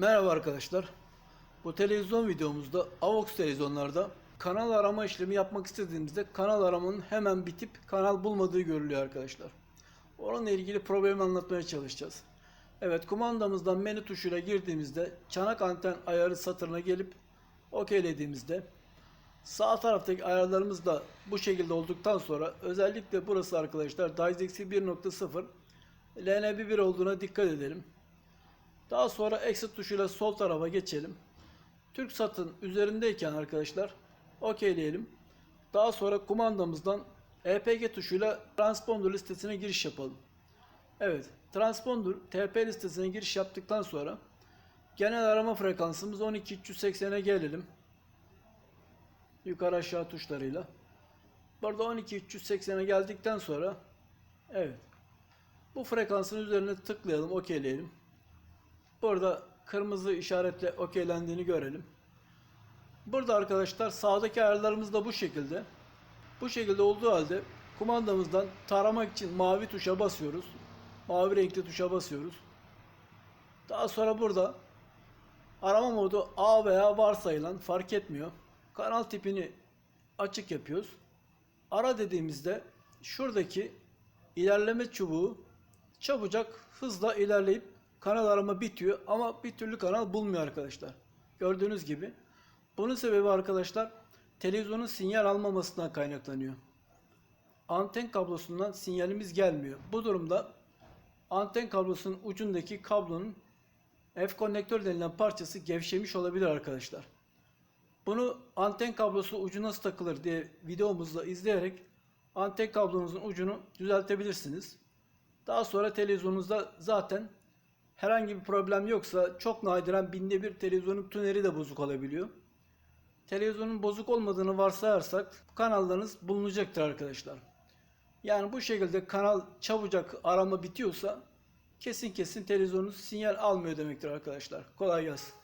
Merhaba arkadaşlar. Bu televizyon videomuzda AVOX televizyonlarda kanal arama işlemi yapmak istediğimizde kanal aramanın hemen bitip kanal bulmadığı görülüyor arkadaşlar. Onunla ilgili problemi anlatmaya çalışacağız. Evet kumandamızdan menü tuşuyla girdiğimizde çanak anten ayarı satırına gelip okeylediğimizde sağ taraftaki ayarlarımız da bu şekilde olduktan sonra özellikle burası arkadaşlar DirectX 1.0 LNB1 olduğuna dikkat edelim. Daha sonra exit tuşuyla sol tarafa geçelim. Türk satın üzerindeyken arkadaşlar okeyleyelim. Daha sonra kumandamızdan EPG tuşuyla transponder listesine giriş yapalım. Evet, transponder TP listesine giriş yaptıktan sonra genel arama frekansımız 12380'e gelelim. Yukarı aşağı tuşlarıyla. Burada 12380'e geldikten sonra evet. Bu frekansın üzerine tıklayalım, okeyleyelim. Burada kırmızı işaretle okeylendiğini görelim. Burada arkadaşlar sağdaki ayarlarımız da bu şekilde. Bu şekilde olduğu halde kumandamızdan taramak için mavi tuşa basıyoruz. Mavi renkli tuşa basıyoruz. Daha sonra burada arama modu A veya varsayılan fark etmiyor. Kanal tipini açık yapıyoruz. Ara dediğimizde şuradaki ilerleme çubuğu çabucak hızla ilerleyip kanal arama bitiyor ama bir türlü kanal bulmuyor arkadaşlar. Gördüğünüz gibi. Bunun sebebi arkadaşlar televizyonun sinyal almamasından kaynaklanıyor. Anten kablosundan sinyalimiz gelmiyor. Bu durumda anten kablosunun ucundaki kablonun F konnektör denilen parçası gevşemiş olabilir arkadaşlar. Bunu anten kablosu ucu nasıl takılır diye videomuzda izleyerek anten kablonuzun ucunu düzeltebilirsiniz. Daha sonra televizyonunuzda zaten herhangi bir problem yoksa çok nadiren binde bir televizyonun tüneri de bozuk olabiliyor. Televizyonun bozuk olmadığını varsayarsak kanallarınız bulunacaktır arkadaşlar. Yani bu şekilde kanal çabucak arama bitiyorsa kesin kesin televizyonunuz sinyal almıyor demektir arkadaşlar. Kolay gelsin.